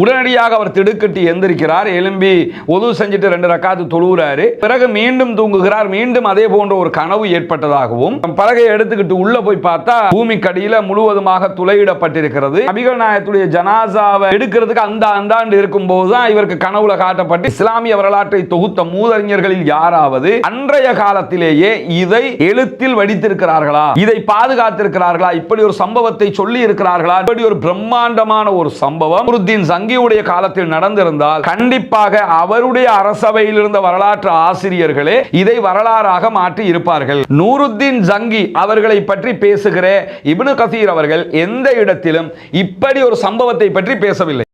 உடனடியாக அவர் திடுக்கிட்டு எந்திரிக்கிறார். எலும்பி ஒது செஞ்சுட்டு ரெண்டு ரக்காத்து தொழுகிறாரு பிறகு மீண்டும் தூங்குகிறார். மீண்டும் அதே போன்ற ஒரு கனவு ஏற்பட்டதாகவும் பலகையை எடுத்துக்கிட்டு உள்ள போய் பார்த்தா பூமிக்கடியில முழுவதுமாக துளையிடப்பட்டிருக்கிறது. நபிகள் நாயத்துடைய ஜனாசாவை எடுக்கிறதுக்கு அந்த அந்தாண்டு இருக்கும் போதுதான் இவருக்கு கனவுல காட்டப்பட்டு இஸ்லாமிய வரலாற்றை தொகுத்த மூதறிஞர்களில் யாராவது அன்றைய காலத்திலேயே இதை எழுத்தில் வடித்திருக்கிறார்களா? இதை பாதுகாத்திருக்கிறார்களா? இப்படி ஒரு சம்பவத்தை சொல்லி இருக்கிறார்களா இப்படி ஒரு பிரம்மாண்டமான ஒரு சம்பவம். நூருத்தீன் சங்கியுடைய காலத்தில் நடந்திருந்தால் கண்டிப்பாக அவருடைய அரசவையில் இருந்த வரலாற்று ஆசிரியர்களே இதை வரலாறாக மாற்றி இருப்பார்கள். நூருத்தீன் ஜங்கி அவர்களை பற்றி பேசுகிற இப்னு கசீர் அவர்கள் எந்த இடத்திலும் இப்படி ஒரு சம்பவத்தை பற்றி பேசவில்லை.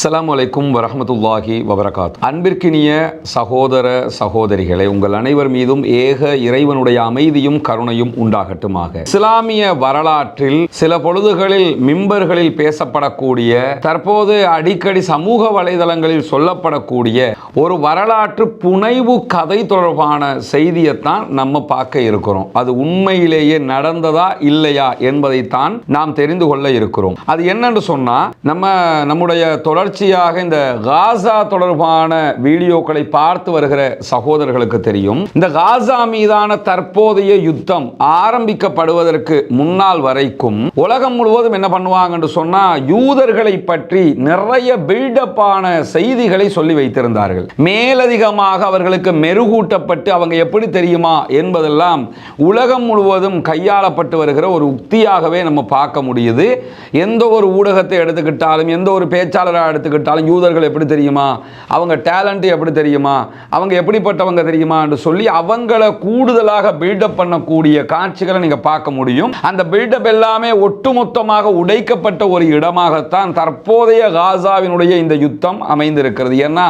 அஸ்லாம் வலைக்கும் வரமத்துல்லாஹி வபரகாத். அன்பிற்கினிய சகோதர சகோதரிகளை உங்கள் அனைவர் மீதும் ஏக இறைவனுடைய அமைதியும் கருணையும் உண்டாகட்டுமாக. இஸ்லாமிய வரலாற்றில் சில பொழுதுகளில் மிம்பர்களில் பேசப்படக்கூடிய தற்போது அடிக்கடி சமூக வலைதளங்களில் சொல்லப்படக்கூடிய ஒரு வரலாற்று புனைவு கதை தொடர்பான செய்தியைத்தான் நம்ம பார்க்க இருக்கிறோம். அது உண்மையிலேயே நடந்ததா இல்லையா என்பதைத்தான் நாம் தெரிந்து கொள்ள இருக்கிறோம். அது என்னன்னு சொன்னா நம்ம நம்முடைய தொடர்ச்சியாக இந்த காசா தொடர்பான வீடியோக்களை பார்த்து வருகிற சகோதரர்களுக்கு தெரியும். இந்த காசா மீதான தற்போதைய யுத்தம் ஆரம்பிக்கப்படுவதற்கு முன்னால் வரைக்கும் உலகம் முழுவதும் என்ன பண்ணுவாங்கன்னு சொன்னால் யூதர்களை பற்றி நிறைய பில்டப்பான செய்திகளை சொல்லி வைத்திருந்தார்கள். மேலதிகமாக அவர்களுக்கு மெருகூட்டப்பட்டு அவங்க எப்படி தெரியுமா என்பதெல்லாம் உலகம் முழுவதும் கையாளப்பட்டு வருகிற ஒரு உக்தியாகவே நம்ம பார்க்க முடியுது. எந்த ஒரு ஊடகத்தை எடுத்துக்கிட்டாலும் எந்த ஒரு பேச்சாளராக எடுத்துக்கிட்டாலும் யூதர்கள் எப்படி தெரியுமா? அவங்க டேலண்ட் எப்படி தெரியுமா? அவங்க எப்படிப்பட்டவங்க தெரியுமா என்று சொல்லி அவங்கள கூடுதலாக பில்டப் பண்ணக்கூடிய காட்சிகளை நீங்க பார்க்க முடியும். அந்த பில்டப் எல்லாமே ஒட்டுமொத்தமாக உடைக்கப்பட்ட ஒரு இடமாகத்தான் தற்போதைய காசாவினுடைய இந்த யுத்தம் அமைந்திருக்கிறது. ஏன்னா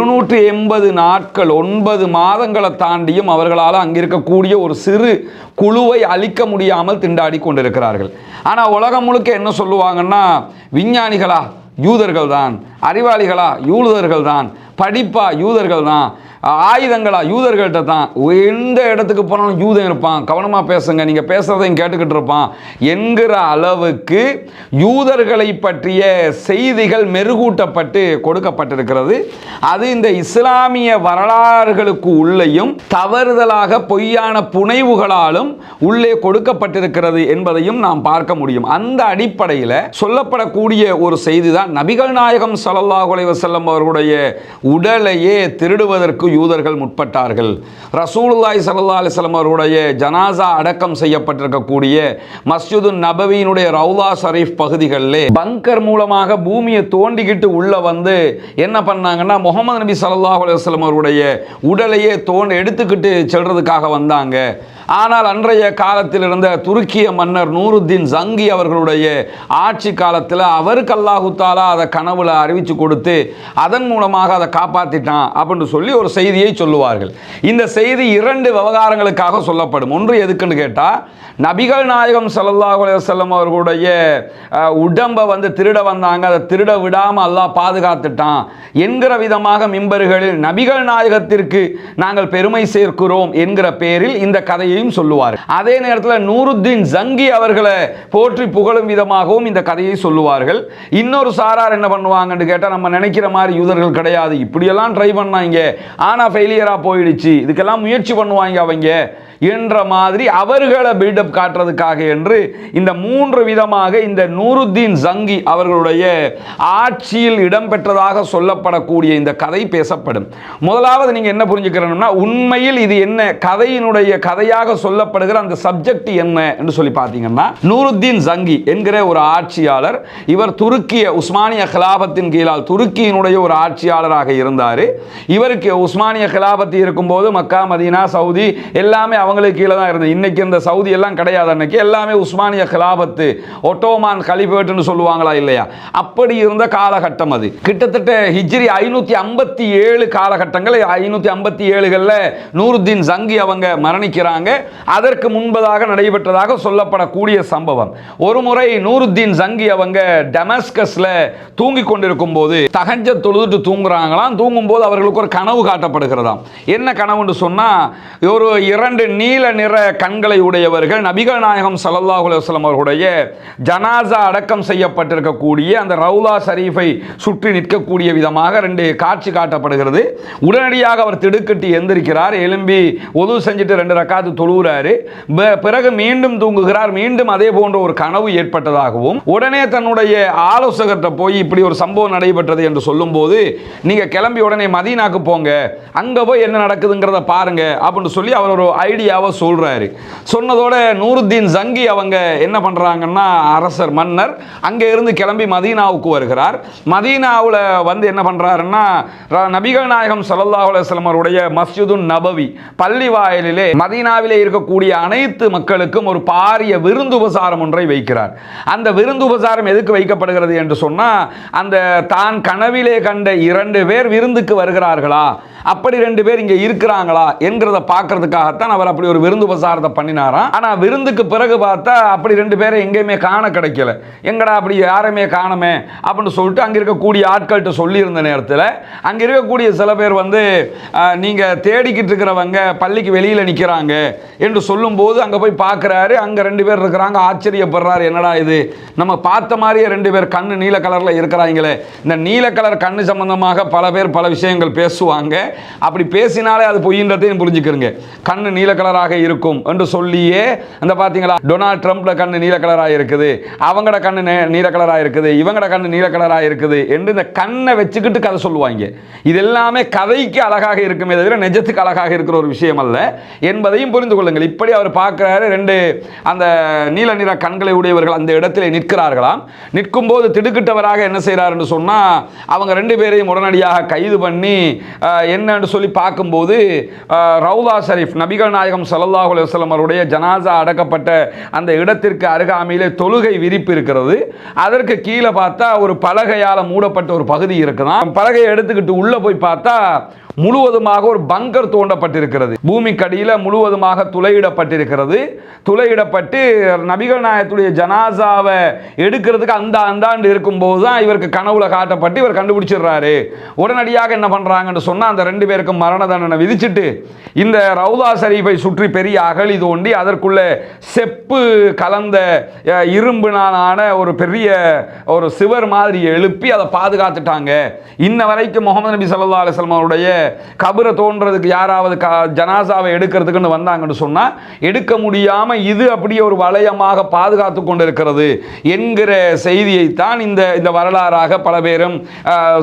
இருநூற்றி எண்பது நாட்கள் ஒன்பது மாதங்களை தாண்டியும் அவர்களால் அங்கிருக்கக்கூடிய ஒரு சிறு குழுவை அழிக்க முடியாமல் திண்டாடி கொண்டிருக்கிறார்கள். ஆனால் உலகம் முழுக்க என்ன சொல்லுவாங்கன்னா விஞ்ஞானிகளா யூதர்கள் தான் அறிவாளிகளா யூதர்கள் தான் படிப்பா யூதர்கள் தான் ஆயுதங்களா? யூதர்கள்ட்ட தான். எந்த இடத்துக்கு போனாலும் யூதன் இருப்பான். கவனமாக பேசுங்க. நீங்கள் பேசுகிறதையும் கேட்டுக்கிட்டு இருப்பான். என்கிற அளவுக்கு யூதர்களை பற்றிய செய்திகள் மெருகூட்டப்பட்டு கொடுக்கப்பட்டிருக்கிறது. அது இந்த இஸ்லாமிய வரலாறுகளுக்கு உள்ளேயும் தவறுதலாக பொய்யான புனைவுகளாலும் உள்ளே கொடுக்கப்பட்டிருக்கிறது என்பதையும் நாம் பார்க்க முடியும். அந்த அடிப்படையில் சொல்லப்படக்கூடிய ஒரு செய்தி தான் நபிகள் நாயகம் சல்லாஹ் அலைஹி அவர்களுடைய உடலையே திருடுவதற்கு யூதர்கள் முற்பட்டார்கள். ரசூலுல்லாய் சல்லா அலிஸ்லம் அவருடைய ஜனாசா அடக்கம் செய்யப்பட்டிருக்கக்கூடிய மஸ்ஜிது நபவியினுடைய ரவுலா ஷரீஃப் பகுதிகளிலே பங்கர் மூலமாக பூமியை தோண்டிக்கிட்டு உள்ள வந்து என்ன பண்ணாங்கன்னா முகமது நபி சல்லாஹ் அலுவலம் அவருடைய உடலையே தோண்டி எடுத்துக்கிட்டு செல்றதுக்காக வந்தாங்க. ஆனால் அன்றைய காலத்தில் இருந்த துருக்கிய மன்னர் நூருத்தீன் ஜங்கி அவர்களுடைய ஆட்சி காலத்தில் அவருக்கு அல்லாஹுத்தாலா அதை கனவுல அறிவித்து கொடுத்து அதன் மூலமாக அதை காப்பாற்றிட்டான் அப்படின்னு சொல்லி ஒரு செய்தியை சொல்லுவார்கள். இந்த செய்தி இரண்டு விவகாரங்களுக்காக சொல்லப்படும். ஒன்று எதுக்குன்னு கேட்டால் நபிகள் நாயகம் ஸல்லல்லாஹு அலைஹி அவர்களுடைய உடம்பை வந்து திருட வந்தாங்க. அதை திருட விடாமல் அல்லாஹ் பாதுகாத்துட்டான் என்கிற விதமாக மிம்பர்களில் நபிகள் நாயகத்திற்கு நாங்கள் பெருமை சேர்க்கிறோம் என்கிற பேரில் இந்த கதையை கதையையும் சொல்லுவார். அதே நேரத்தில் நூருத்தீன் ஜங்கி அவர்களை போற்றி புகழும் விதமாகவும் இந்த கதையை சொல்லுவார்கள். இன்னொரு சாரார் என்ன பண்ணுவாங்கன்னு கேட்டால் நம்ம நினைக்கிற மாதிரி யூதர்கள் கிடையாது. இப்படியெல்லாம் ட்ரை பண்ணாங்க. ஆனால் ஃபெயிலியராக போயிடுச்சு. இதுக்கெல்லாம் முயற்சி பண்ணுவாங்க அவங்க. என்ற மாதிரி அவர்களை பில்டப் காட்டுறதுக்காக என்று இந்த மூன்று விதமாக இந்த நூருத்தீன் ஜங்கி அவர்களுடைய ஆட்சியில் இடம்பெற்றதாக சொல்லப்படக்கூடிய இந்த கதை பேசப்படும். முதலாவது நீங்கள் என்ன புரிஞ்சுக்கிறோம்னா உண்மையில் இது என்ன கதையினுடைய கதையாக சொல்லப்படுகிற அந்த சப்ஜெக்ட் என்ன என்று சொல்லி பார்த்தீங்கன்னா நூருத்தீன் ஜங்கி என்கிற ஒரு ஆட்சியாளர் இவர் துருக்கிய உஸ்மானிய கிலாபத்தின் கீழால் துருக்கியினுடைய ஒரு ஆட்சியாளராக இருந்தார். இவருக்கு உஸ்மானிய கிலாபத்து இருக்கும்போது மக்கா மதீனா சவுதி எல்லாமே அவங்களுக்கு கீழே தான் இருந்தது இன்னைக்கு இந்த சவுதி எல்லாம் கிடையாது அன்னைக்கு. எல்லாமே உஸ்மானிய கிலாபத்து ஒட்டோமான் கலிபேட்டுன்னு சொல்லுவாங்களா இல்லையா? அப்படி இருந்த காலகட்டம் அது. கிட்டத்தட்ட ஹிஜ்ரி ஐநூற்றி ஐம்பத்தி ஏழு காலகட்டங்கள் ஐநூற்றி ஐம்பத்தி ஏழுகளில் நூருத்தீன் ஜங்கி அவங்க மரணிக்கிறாங்க. அதற்கு முன்பதாக நடைபெற்றதாக சொல்லப்படக்கூடிய சம்பவம். ஒரு முறை நூருத்தீன் ஜங்கி அவங்க டெமஸ்கஸில் தூங்கி கொண்டிருக்கும் போது தகஞ்ச தொழுதுட்டு தூங்குறாங்களாம். தூங்கும்போது அவர்களுக்கு ஒரு கனவு காட்டப்படுகிறதாம். என்ன கனவுன்னு சொன்னால் ஒரு இரண்டு நீல நிற கண்களை உடையவர்கள் நபிகள் நாயகம் ஸல்லல்லாஹு அலுவலம் அவர்களுடைய ஜனாசா அடக்கம் செய்யப்பட்டிருக்கக்கூடிய அந்த ரவுலா ஷரீஃபை சுற்றி நிற்கக்கூடிய விதமாக ரெண்டு காட்சி காட்டப்படுகிறது. உடனடியாக அவர் திடுக்கட்டி எந்திருக்கிறார். எலும்பி ஒது செஞ்சுட்டு ரெண்டு ரக்காத்து தொழுகிறாரு. பிறகு மீண்டும் தூங்குகிறார். மீண்டும் அதே போன்ற ஒரு கனவு ஏற்பட்டதாகவும் உடனே தன்னுடைய ஆலோசகர்கிட்ட போய் இப்படி ஒரு சம்பவம் நடைபெற்றது என்று சொல்லும்போது நீங்க கிளம்பி உடனே மதீனாக்கு போங்க. அங்க போய் என்ன நடக்குதுங்கிறத பாருங்க. அப்படின்னு சொல்லி அவர் ஒரு ஐடியாவை சொல்கிறாரு சொன்னதோட நூருத்தீன் ஜங்கி அவங்க என்ன பண்ணுறாங்கன்னா அரசர் மன்னர் அங்க இருந்து கிளம்பி மதீனாவுக்கு வருகிறார். மதீனாவில் வந்து என்ன பண்ணுறாருன்னா நபிகள் நாயகம் ஸல்லல்லாஹு அலைஹி அவருடைய மஸ்ஜிதுன் நபவி பள்ளி வாயிலே மதீனாவிலே இருக்கக்கூடிய அனைத்து மக்களுக்கும் ஒரு பாரிய விருந்து உபசாரம் ஒன்றை வைக்கிறார். அந்த விருந்து உபசாரம் எதுக்கு வைக்கப்படுகிறது என்று சொன்னால் அந்த தான் கனவிலே கண்ட இரண்டு பேர் விருந்துக்கு வருகிறார்களா? அப்படி ரெண்டு பேர் இங்கே இருக்கிறாங்களா? என்கிறத பார்க்கறதுக்காகத்தான் அவர் அப்படி ஒரு விருந்து உபசாரத்தை பண்ணினாராம். ஆனால் விருந்துக்கு பிறகு பார்த்தா அப்படி ரெண்டு பேரை எங்கேயுமே காண கிடைக்கல. எங்கடா அப்படி யாருமே காணமே அப்படின்னு சொல்லிட்டு அங்கே இருக்கக்கூடிய ஆட்கள்கிட்ட சொல்லியிருந்த நேரத்தில் அங்கே இருக்கக்கூடிய சில பேர் வந்து நீங்கள் தேடிக்கிட்டு இருக்கிறவங்க பள்ளிக்கு வெளியில் நிற்கிறாங்க என்று சொல்லும்போது அங்கே போய் பார்க்கறாரு அங்கே ரெண்டு பேர் இருக்கிறாங்க. ஆச்சரியப்படுறாரு. என்னடா இது? நம்ம பார்த்த மாதிரியே ரெண்டு பேர் கண்ணு நீல கலரில் இருக்கிறாங்களே. இந்த நீல கலர் கண்ணு சம்பந்தமாக பல பேர் பல விஷயங்கள் பேசுவாங்க. அப்படி பேசினாலே அது பொய்ன்றதையும் புரிஞ்சுக்கிறங்க. கண்ணு நீல கலராக இருக்கும் என்று சொல்லியே அந்த பார்த்தீங்களா டொனால்ட் ட்ரம்ப்ல கண்ணு நீல கலராக இருக்குது அவங்களோட கண்ணு நீல கலராக இருக்குது இவங்களோட கண்ணு நீல கலராக இருக்குது என்று இந்த கண்ணை வச்சுக்கிட்டு கதை சொல்லுவாங்க. இது எல்லாமே கதைக்கு அழகாக இருக்குமே தவிர நிஜத்துக்கு அழகாக இருக்கிற ஒரு விஷயம் அல்ல. என்பதையும் புரிந்து கொள்ளுங்கள். இப்படி அவர் பார்க்கிறாரு ரெண்டு அந்த நீல நிற கண்களை உடையவர்கள் அந்த இடத்திலே நிற்கிறார்களாம். நிற்கும் போது திடுக்கிட்டவராக என்ன செய்கிறாருன்னு சொன்னா அவங்க ரெண்டு பேரையும் உடனடியாக கைது பண்ணி என்னன்னு சொல்லி பார்க்கும்போது அஹ், ரவுலா ஷரீஃப் நபிகள் நாயகம் நாயகம் அலைஹி அலுவலம் அவருடைய ஜனாசா அடக்கப்பட்ட அந்த இடத்திற்கு அருகாமையிலே தொழுகை விரிப்பு இருக்கிறது. அதற்கு கீழே பார்த்தா ஒரு பலகையால் மூடப்பட்ட ஒரு பகுதி இருக்குதான். பலகையை எடுத்துக்கிட்டு உள்ள போய் பார்த்தா முழுவதுமாக ஒரு பங்கர் தோண்டப்பட்டிருக்கிறது. பூமிக்கடியில் முழுவதுமாக துளையிடப்பட்டிருக்கிறது. துளையிடப்பட்டு நபிகள் நாயகத்துடைய ஜனாசாவை எடுக்கிறதுக்கு அந்த அந்தாண்டு இருக்கும்போது தான் இவருக்கு கனவுல காட்டப்பட்டு இவர் கண்டுபிடிச்சிடுறாரு. உடனடியாக என்ன பண்ணுறாங்கன்னு சொன்னால் அந்த ரெண்டு பேருக்கும் மரண தண்டனை விதிச்சுட்டு இந்த ரவுதா சரீஃபை சுற்றி பெரிய அகழி தோண்டி அதற்குள்ளே செப்பு கலந்த இரும்புனாலான ஒரு பெரிய ஒரு சிவர் மாதிரி எழுப்பி அதை பாதுகாத்துட்டாங்க. இன்ன வரைக்கும் முகமது நபி சல்லா அலைஹி கபரை தோன்றதுக்கு யாராவது க ஜனாசாவை எடுக்கிறதுக்குன்னு வந்தாங்கன்னு சொன்னால் எடுக்க முடியாமல் இது அப்படியே ஒரு வளையமாக பாதுகாத்து கொண்டிருக்கிறது என்கிற செய்தியைத்தான் இந்த இந்த வரலாறாக பல பேரும்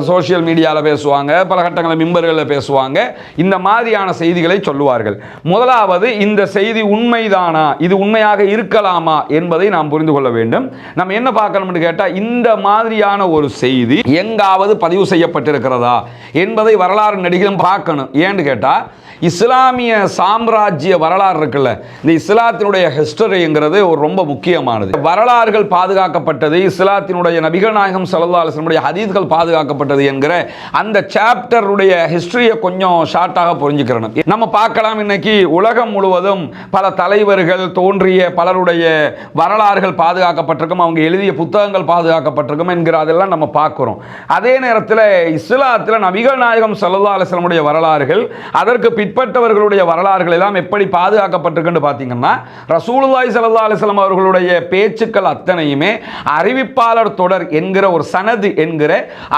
சோசியல் மீடியாவில் பேசுவாங்க பல கட்டங்களில் மிம்பர்களில் பேசுவாங்க. இந்த மாதிரியான செய்திகளை சொல்லுவார்கள். முதலாவது இந்த செய்தி உண்மைதானா? இது உண்மையாக இருக்கலாமா என்பதை நாம் புரிந்து கொள்ள வேண்டும். நம்ம என்ன பார்க்கணும்னு கேட்டால் இந்த மாதிரியான ஒரு செய்தி எங்காவது பதிவு செய்யப்பட்டிருக்கிறதா என்பதை வரலாறு நடிகர் நடிகளும் பார்க்கணும். ஏன்னு கேட்டால் இஸ்லாமிய சாம்ராஜ்ய வரலாறு இருக்குல்ல இந்த இஸ்லாத்தினுடைய ஹிஸ்டரிங்கிறது ஒரு ரொம்ப முக்கியமானது. வரலாறுகள் பாதுகாக்கப்பட்டது இஸ்லாத்தினுடைய நபிகள் நாயகம் ஸல்லல்லாஹு அலைஹி வஸல்லம் ஹதீஸ்கள் பாதுகாக்கப்பட்டது என்கிற அந்த சாப்டருடைய ஹிஸ்டரியை கொஞ்சம் ஷார்ட்டாக புரிஞ்சுக்கிறணும். நம்ம பார்க்கலாம் இன்னைக்கு உலகம் முழுவதும் பல தலைவர்கள் தோன்றிய பலருடைய வரலாறுகள் பாதுகாக்கப்பட்டிருக்கும் அவங்க எழுதிய புத்தகங்கள் பாதுகாக்கப்பட்டிருக்கும் என்கிற அதெல்லாம் நம்ம பார்க்குறோம். அதே நேரத்தில் இஸ்லாத்தில் நபிகள் நாயகம் ஸல்லல்லாஹு அலைஹி வஸல்லமுடைய வரலாறுகள் அதற்கு பிற்பட்டவர்களுடைய வரலாறுகள் எல்லாம் எப்படி பாதுகாக்கப்பட்டிருக்குன்னு பார்த்தீங்கன்னா ரசூலுல்லாய் சல்லா அலிஸ்லாம் அவர்களுடைய பேச்சுக்கள் அத்தனையுமே அறிவிப்பாளர் தொடர் என்கிற ஒரு சனது என்கிற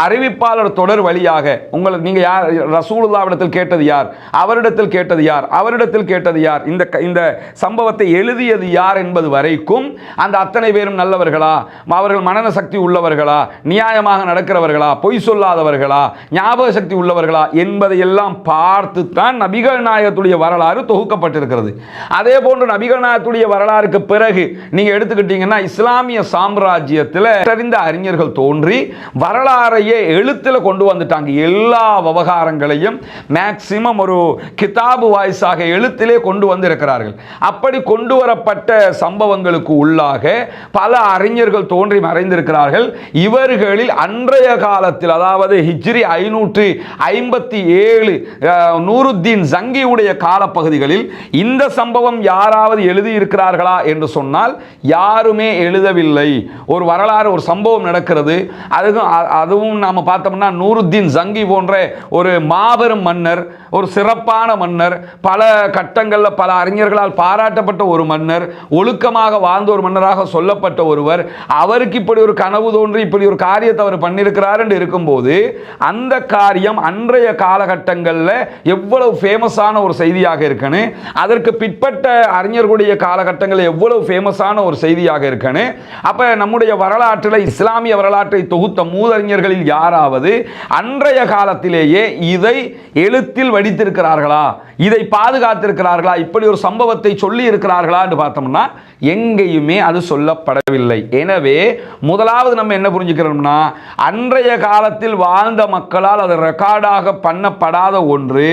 அறிவிப்பாளர் தொடர் வழியாக உங்களுக்கு நீங்கள் யார்? ரசூலுல்லாவிடத்தில் கேட்டது யார்? அவரிடத்தில் கேட்டது யார்? அவரிடத்தில் கேட்டது யார்? இந்த இந்த சம்பவத்தை எழுதியது யார் என்பது வரைக்கும் அந்த அத்தனை பேரும் நல்லவர்களா? அவர்கள் மனன சக்தி உள்ளவர்களா? நியாயமாக நடக்கிறவர்களா? பொய் சொல்லாதவர்களா? ஞாபக சக்தி உள்ளவர்களா? என்பது எல்லாம் பார்த்து தான் நபிகள் நாயகத்துடைய வரலாறு தொகுக்கப்பட்டிருக்கிறது. அதே போன்று நபிகள் நாயகத்துடைய வரலாறுக்கு பிறகு நீங்க எடுத்துக்கிட்டீங்கன்னா இஸ்லாமிய சாம்ராஜ்யத்தில் தெரிந்த அறிஞர்கள் தோன்றி வரலாறையே எழுத்தில் கொண்டு வந்துட்டாங்க. எல்லா விவகாரங்களையும் மேக்சிமம் ஒரு கிதாபு வாய்ஸாக எழுத்திலே கொண்டு வந்திருக்கிறார்கள். அப்படி கொண்டு வரப்பட்ட சம்பவங்களுக்கு உள்ளாக பல அறிஞர்கள் தோன்றி மறைந்திருக்கிறார்கள். இவர்களில் அன்றைய காலத்தில் அதாவது ஹிஜ்ரி ஐநூற்று ஐம்பத்தி ஏழு நூருத்தீன் ஜங்கியுடைய காலப்பகுதிகளில் இந்த சம்பவம் யாராவது எழுதியிருக்கிறார்களா என்று சொன்னால் யாருமே எழுதவில்லை. ஒரு வரலாறு ஒரு சம்பவம் நடக்கிறது. அதுவும் அதுவும் நாம் பார்த்தோம்னா நூருத்தீன் ஜங்கி போன்ற ஒரு மாபெரும் மன்னர் ஒரு சிறப்பான மன்னர் பல கட்டங்களில் பல அறிஞர்களால் பாராட்டப்பட்ட ஒரு மன்னர் ஒழுக்கமாக வாழ்ந்த ஒரு மன்னராக சொல்லப்பட்ட ஒருவர் அவருக்கு இப்படி ஒரு கனவு தோன்றி இப்படி ஒரு காரியத்தை அவர் பண்ணியிருக்கிறார் என்று இருக்கும்போது அந்த காரியம் அன்றைய காலகட்டங்களில் எவ்வளவு ஃபேமஸான ஒரு செய்தியாக இருக்குன்னு அதற்கு பிற்பட்ட அறிஞர்களுடைய காலகட்டங்களில் எவ்வளவு ஃபேமஸான ஒரு செய்தியாக இருக்குன்னு அப்போ நம்முடைய வரலாற்றில் இஸ்லாமிய வரலாற்றை தொகுத்த மூதறிஞர்களில் யாராவது அன்றைய காலத்திலேயே இதை எழுத்தில் வடித்திருக்கிறார்களா இதை பாதுகாத்திருக்கிறார்களா இப்படி ஒரு சம்பவத்தை சொல்லி இருக்கிறார்களா என்று பார்த்தோம்னா எங்கேயுமே அது சொல்லப்படவில்லை. எனவே முதலாவது நம்ம என்ன புரிஞ்சுக்கிறோம்னா அன்றைய காலத்தில் வாழ்ந்த மக்களால் அது ரெக்கார்டாக பண்ண சொல்லப்படாத ஒன்று.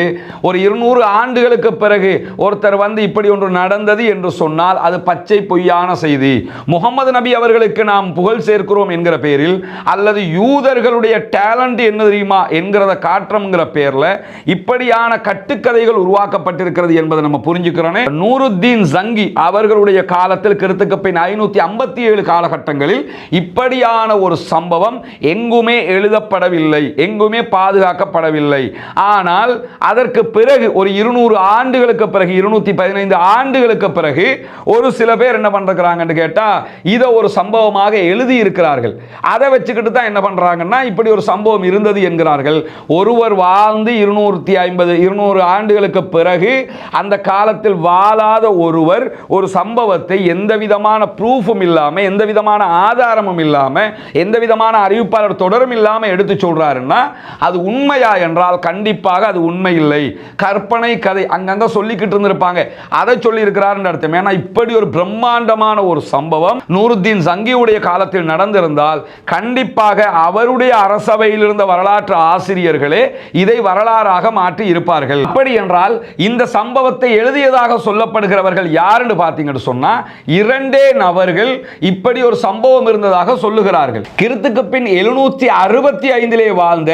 ஒரு இருநூறு ஆண்டுகளுக்கு பிறகு ஒருத்தர் வந்து இப்படி ஒன்று நடந்தது என்று சொன்னால் அது பச்சை பொய்யான செய்தி. முகமது நபி அவர்களுக்கு நாம் புகழ் சேர்க்கிறோம் என்கிற பேரில் அல்லது யூதர்களுடைய டேலண்ட் என்ன தெரியுமா என்கிறத காற்றம்ங்கிற பேரில் இப்படியான கட்டுக்கதைகள் உருவாக்கப்பட்டிருக்கிறது என்பதை நம்ம புரிஞ்சுக்கிறோம் நூருத்தீன் ஜங்கி அவர்களுடைய காலத்தில் கிருத்துக்கு பின் ஐநூற்றி ஐம்பத்தி ஏழு காலகட்டங்களில் இப்படியான ஒரு சம்பவம் எங்குமே எழுதப்படவில்லை எங்குமே பாதுகாக்கப்படவில்லை. ஆனால் அதற்கு பிறகு ஒரு இருநூறு ஆண்டுகளுக்கு பிறகு இருநூத்தி பதினைந்து ஆண்டுகளுக்கு பிறகு ஒரு சில பேர் என்ன பண்றாங்கன்னு கேட்டா இதை ஒரு சம்பவமாக எழுதி இருக்கிறார்கள் அதை வச்சுக்கிட்டு தான் என்ன பண்றாங்கன்னா இப்படி ஒரு சம்பவம் இருந்தது என்கிறார்கள். ஒருவர் வாழ்ந்து இருநூற்றி ஐம்பது இருநூறு ஆண்டுகளுக்கு பிறகு அந்த காலத்தில் வாழாத ஒருவர் ஒரு சம்பவத்தை எந்த விதமான ப்ரூஃபும் இல்லாமல் எந்த விதமான ஆதாரமும் இல்லாமல் எந்த விதமான அறிவிப்பாளர் தொடரும் இல்லாமல் எடுத்து சொல்றாருன்னா அது உண்மையா என்றால் கண்டிப்பாக அது உண்மை இல்லை கற்பனை கதை அங்கங்கே சொல்லிக்கிட்டு இருந்திருப்பாங்க. அதை சொல்லி இருக்கிறாருன்னு அர்த்தம். ஏன்னா இப்படி ஒரு பிரம்மாண்டமான ஒரு சம்பவம் நூருத்தீன் சங்கியுடைய காலத்தில் நடந்திருந்தால் கண்டிப்பாக அவருடைய அரசவையில் இருந்த வரலாற்று ஆசிரியர்களே இதை வரலாறாக மாற்றி இருப்பார்கள். அப்படி என்றால் இந்த சம்பவத்தை எழுதியதாக சொல்லப்படுகிறவர்கள் யாருன்னு பார்த்தீங்கன்னு சொன்னால் இரண்டே நபர்கள் இப்படி ஒரு சம்பவம் இருந்ததாக சொல்லுகிறார்கள். கிருத்துக்கு பின் எழுநூத்தி அறுபத்தி ஐந்திலே வாழ்ந்த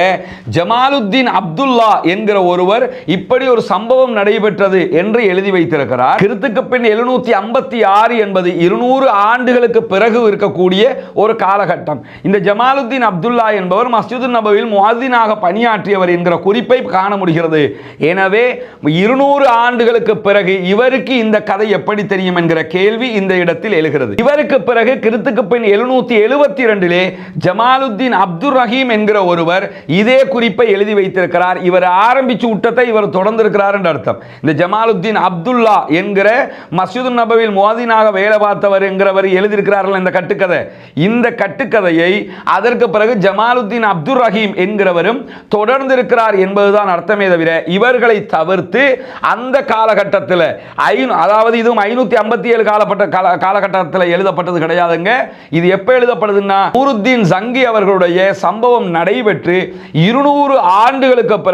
ஜமாலுத்தீன் அப்துல்லா என்கிற ஒருவர் இப்படி ஒரு சம்பவம் நடைபெற்றது என்று எழுதி வைத்திருக்கிறார். கிறித்துக்கு பின் எழுநூத்தி ஐம்பத்தி ஆறு என்பது இருநூறு ஆண்டுகளுக்கு பிறகு இருக்கக்கூடிய ஒரு காலகட்டம். இந்த ஜமாலுத்தீன் அப்துல்லா என்பவர் மஸ்ஜிது நபவில் முஹாதீனாக பணியாற்றியவர் என்கிற குறிப்பை காண முடிகிறது. எனவே இருநூறு ஆண்டுகளுக்கு பிறகு இவருக்கு இந்த கதை எப்படி தெரியும் என்கிற கேள்வி இந்த இடத்தில் எழுகிறது. இவருக்கு பிறகு கிறித்துக்கு பின் எழுநூத்தி எழுபத்தி இரண்டிலே ஜமாலுத்தீன் அப்துல் ரஹீம் என்கிற ஒருவர் இதே குறிப்பை எழுதி வைத்திருக்கிறார். இவர் ஆரம்பிச்சு விட்டத்தை இவர் தொடர்ந்திருக்கிறார் என்று அர்த்தம். இந்த ஜமாலுத்தீன் அப்துல்லா என்கிற மசூது நபவில் மோதினாக வேலை பார்த்தவர் என்கிறவர் எழுதியிருக்கிறார்கள் இந்த கட்டுக்கதை. இந்த கட்டுக்கதையை அதற்கு பிறகு ஜமாலுத்தீன் அப்துல் ரஹீம் என்கிறவரும் தொடர்ந்து இருக்கிறார் என்பதுதான் அர்த்தமே தவிர இவர்களை தவிர்த்து அந்த காலகட்டத்தில் ஐநூ அதாவது இதுவும் ஐநூத்தி ஐம்பத்தி ஏழு காலப்பட்ட கால காலகட்டத்தில் எழுதப்பட்டது கிடையாதுங்க. இது எப்போ எழுதப்படுதுன்னா நூருத்தீன் சங்கி அவர்களுடைய சம்பவம் நடைபெற்று இருநூறு ஆண்டுகளுக்கு பிறகு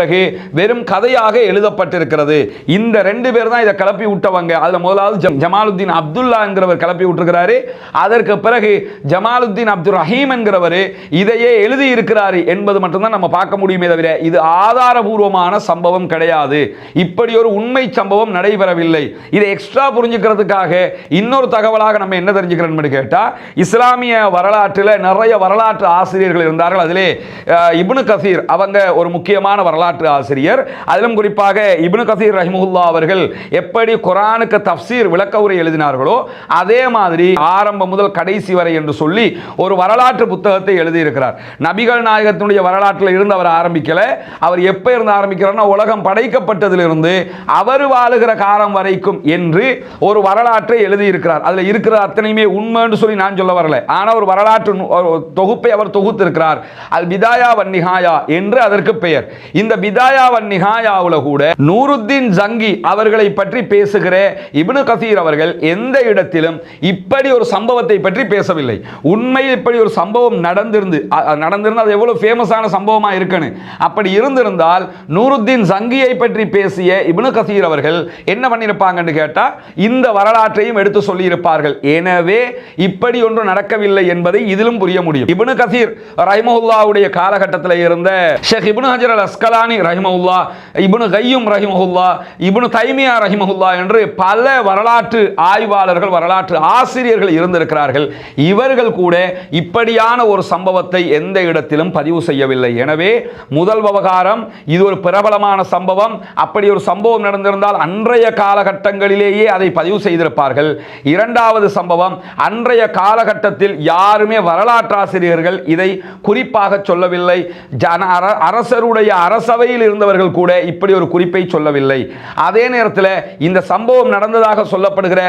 வெறும் கதையாக எழுதப்பட்டிருக்கிறது. இந்த ரெண்டு பேர் தான் இதை கிளப்பி விட்டவங்க. அதுல முதலாவது ஜமாலுத்தீன் அப்துல்லா என்கிறவர் கிளப்பி விட்டுருக்கிறாரு. அதற்கு பிறகு ஜமாலுத்தீன் அப்துல் ரஹீம் என்கிறவர் இதையே எழுதி இருக்கிறாரு என்பது மட்டும்தான் நம்ம பார்க்க முடியுமே தவிர இது ஆதாரபூர்வமான சம்பவம் கிடையாது. இப்படி ஒரு உண்மை சம்பவம் நடைபெறவில்லை. இதை எக்ஸ்ட்ரா புரிஞ்சுக்கிறதுக்காக இன்னொரு தகவலாக நம்ம என்ன தெரிஞ்சுக்கிறோம்னு கேட்டா இஸ்லாமிய வரலாற்றில் நிறைய வரலாற்று ஆசிரியர்கள் இருந்தார்கள். அதிலே இபுனு இப்னு கசீர் அவங்க ஒரு முக்கியமான வரலாற்று வரலாற்று ஆசிரியர். அதிலும் குறிப்பாக இப்னு கசீர் ரஹிமுல்லா அவர்கள் எப்படி குரானுக்கு தப்சீர் விளக்க உரை எழுதினார்களோ அதே மாதிரி ஆரம்பம் முதல் கடைசி வரை என்று சொல்லி ஒரு வரலாற்று புத்தகத்தை எழுதியிருக்கிறார். நபிகள் நாயகத்தினுடைய வரலாற்றில் இருந்து அவர் ஆரம்பிக்கல. அவர் எப்போ இருந்து ஆரம்பிக்கிறார்னா உலகம் படைக்கப்பட்டதிலிருந்து அவர் வாழுகிற காலம் வரைக்கும் என்று ஒரு வரலாற்றை எழுதியிருக்கிறார். அதில் இருக்கிற அத்தனையுமே உண்மைன்னு சொல்லி நான் சொல்ல வரல. ஆனால் ஒரு வரலாற்று தொகுப்பை அவர் தொகுத்திருக்கிறார். அல் விதாயா வன் என்று அதற்கு பெயர். இந்த பிதாயா வன் கூட நூருத்தீன் ஜங்கி அவர்களை பற்றி பேசுகிற இப்னு கசீர் அவர்கள் எந்த இடத்திலும் இப்படி ஒரு சம்பவத்தை பற்றி பேசவில்லை. உண்மையில் இப்படி ஒரு சம்பவம் நடந்திருந்து நடந்திருந்து அது எவ்வளவு ஃபேமஸான சம்பவமாக இருக்குன்னு. அப்படி இருந்திருந்தால் நூருத்தீன் ஜங்கியை பற்றி பேசிய இப்னு கசீர் அவர்கள் என்ன பண்ணியிருப்பாங்கன்னு கேட்டால் இந்த வரலாற்றையும் எடுத்து சொல்லியிருப்பார்கள். எனவே இப்படி ஒன்று நடக்கவில்லை என்பதை இதிலும் புரிய முடியும். இப்னு கசீர் ரஹிமஹுல்லாவுடைய காலகட்டத்தில் இருந்த Sheikh Ibn Hajar Asqalan Albani ரஹிமஹுல்லா இபுனு கையும் ரஹிமஹுல்லா இபுனு தைமியா ரஹிமஹுல்லா என்று பல வரலாற்று ஆய்வாளர்கள் வரலாற்று ஆசிரியர்கள் இருந்திருக்கிறார்கள். இவர்கள் கூட இப்படியான ஒரு சம்பவத்தை எந்த இடத்திலும் பதிவு செய்யவில்லை. எனவே முதல் விவகாரம் இது ஒரு பிரபலமான சம்பவம். அப்படி ஒரு சம்பவம் நடந்திருந்தால் அன்றைய காலகட்டங்களிலேயே அதை பதிவு செய்திருப்பார்கள். இரண்டாவது சம்பவம் அன்றைய காலகட்டத்தில் யாருமே வரலாற்றாசிரியர்கள் இதை குறிப்பாக சொல்லவில்லை. அரசருடைய அரச அரசருடைய இருந்தவர்கள் கூட இப்படி ஒரு குறிப்பை சொல்லவில்லை. அதே நேரத்தில் இந்த சம்பவம் நடந்ததாக சொல்லப்படுகிற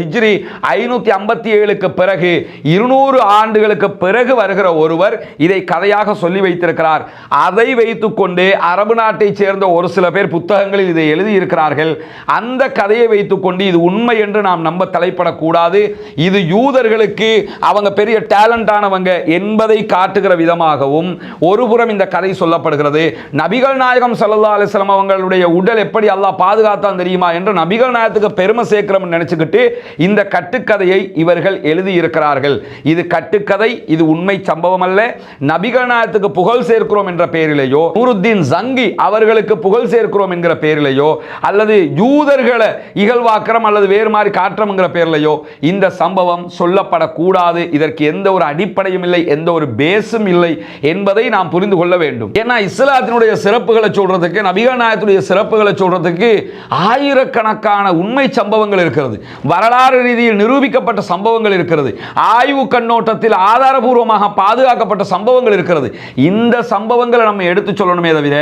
ஹிஜ்ரி ஐநூத்தி ஐம்பத்தி ஏழுக்கு பிறகு இருநூறு ஆண்டுகளுக்கு பிறகு வருகிற ஒருவர் இதை கதையாக சொல்லி வைத்திருக்கிறார். அதை வைத்துக்கொண்டு அரபு நாட்டைச் சேர்ந்த ஒரு சில பேர் புத்தகங்களில் இதை எழுதியிருக்கிறார்கள். அந்த கதையை வைத்துக்கொண்டு இது உண்மை என்று நாம் நம்ப தலைப்படக்கூடாது. இது யூதர்களுக்கு அவங்க பெரிய டேலண்டானவங்க என்பதை காட்டுகிற விதமாகவும் ஒருபுறம் இந்த கதை சொல்லப்படுகிறது. நபிகள் நாயகம் சல்லா அலிஸ்லாம் அவங்களுடைய உடல் எப்படி அல்லாஹ் பாதுகாத்தான் தெரியுமா என்று நபிகள் நாயகத்துக்கு பெருமை சேர்க்கிறோம் நினச்சிக்கிட்டு இந்த கட்டுக்கதையை இவர்கள் எழுதியிருக்கிறார்கள். இது கட்டுக்கதை இது உண்மை சம்பவம் அல்ல. நபிகள் நாயகத்துக்கு புகழ் சேர்க்கிறோம் என்ற பெயரிலேயோ நூருத்தீன் ஜங்கி அவர்களுக்கு புகழ் சேர்க்கிறோம் என்கிற பெயரிலேயோ அல்லது யூதர்களை இகழ்வாக்கிறோம் அல்லது வேறு மாதிரி காற்றம்ங்கிற பெயரிலேயோ இந்த சம்பவம் சொல்லப்படக்கூடாது. இதற்கு எந்த ஒரு அடிப்படையும் இல்லை எந்த ஒரு பேஸும் இல்லை என்பதை நாம் புரிந்து கொள்ள வேண்டும். ஏன்னா இஸ்லாத்தினுடைய சிறப்பு சிறப்புகளை சொல்கிறதுக்கு நபிகள் நாயகத்துடைய சிறப்புகளை சொல்கிறதுக்கு ஆயிரக்கணக்கான உண்மை சம்பவங்கள் இருக்கிறது. வரலாறு ரீதியில் நிரூபிக்கப்பட்ட சம்பவங்கள் இருக்கிறது. ஆய்வு கண்ணோட்டத்தில் ஆதாரபூர்வமாக பாதுகாக்கப்பட்ட சம்பவங்கள் இருக்கிறது. இந்த சம்பவங்களை நம்ம எடுத்து சொல்லணுமே தவிர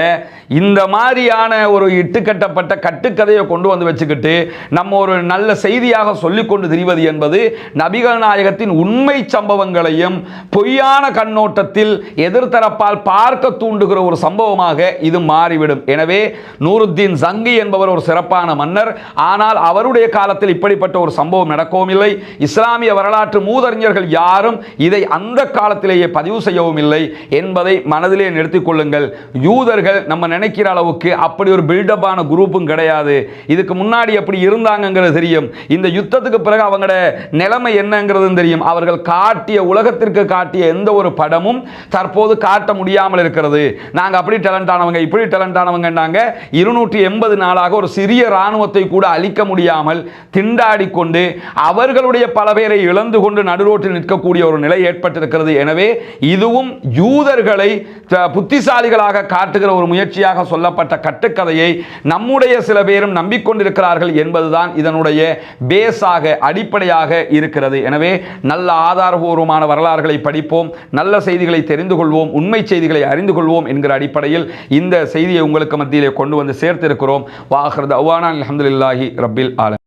இந்த மாதிரியான ஒரு இட்டுக்கட்டப்பட்ட கட்டுக்கதையை கொண்டு வந்து வச்சுக்கிட்டு நம்ம ஒரு நல்ல செய்தியாக சொல்லிக்கொண்டு திரிவது என்பது நபிகள் நாயகத்தின் உண்மை சம்பவங்களையும் பொய்யான கண்ணோட்டத்தில் எதிர்த்தரப்பால் பார்க்க தூண்டுகிற ஒரு சம்பவமாக இது மாறிவிடும். எனவே நூருத்தீன் ஜங்கி என்பவர் ஒரு சிறப்பான மன்னர். ஆனால் அவருடைய காலத்தில் இப்படிப்பட்ட ஒரு சம்பவம் நடக்கவும் இல்லை. இஸ்லாமிய வரலாற்று மூதறிஞர்கள் யாரும் இதை அந்த காலத்திலேயே பதிவு செய்யவும் இல்லை என்பதை மனதிலே நிறுத்திக் கொள்ளுங்கள். யூதர்கள் நம்ம நினைக்கிற அளவுக்கு அப்படி ஒரு பில்டப்பான குரூப்பும் கிடையாது. இதுக்கு முன்னாடி எப்படி இருந்தாங்கங்கிறது தெரியும். இந்த யுத்தத்துக்கு பிறகு அவங்களோட நிலைமை என்னங்கிறது தெரியும். அவர்கள் காட்டிய உலகத்திற்கு காட்டிய எந்த ஒரு படமும் தற்போது காட்ட முடியாமல் இருக்கிறது. நாங்கள் அப்படி டேலண்ட் ஆனவங்க இப்படி டேலண்ட் ஆனவங்கன்னாங்க இருநூற்றி எண்பது நாளாக ஒரு சிறிய இராணுவத்தை கூட அழிக்க முடியாமல் திண்டாடி கொண்டு அவர்களுடைய பல பேரை இழந்து கொண்டு நடுரோட்டில் நிற்கக்கூடிய ஒரு நிலை ஏற்பட்டிருக்கிறது. எனவே இதுவும் யூதர்களை புத்திசாலிகளாக காட்டுகிற ஒரு முயற்சியாக சொல்லப்பட்ட கட்டுக்கதையை நம்முடைய சில பேரும் நம்பிக்கொண்டிருக்கிறார்கள் என்பதுதான் இதனுடைய பேஸாக அடிப்படையாக இருக்கிறது. எனவே நல்ல ஆதாரபூர்வமான வரலாறுகளை படிப்போம் நல்ல செய்திகளை தெரிந்து கொள்வோம் உண்மை செய்திகளை அறிந்து கொள்வோம் என்கிற அடிப்படையில் இந்த செய்தியை உங்களுக்கு மத்தியிலே கொண்டு வந்து சேர்த்திருக்கிறோம். வாஹரத் அவானா அலமதுல்லாஹி ரப்பில் ஆலம்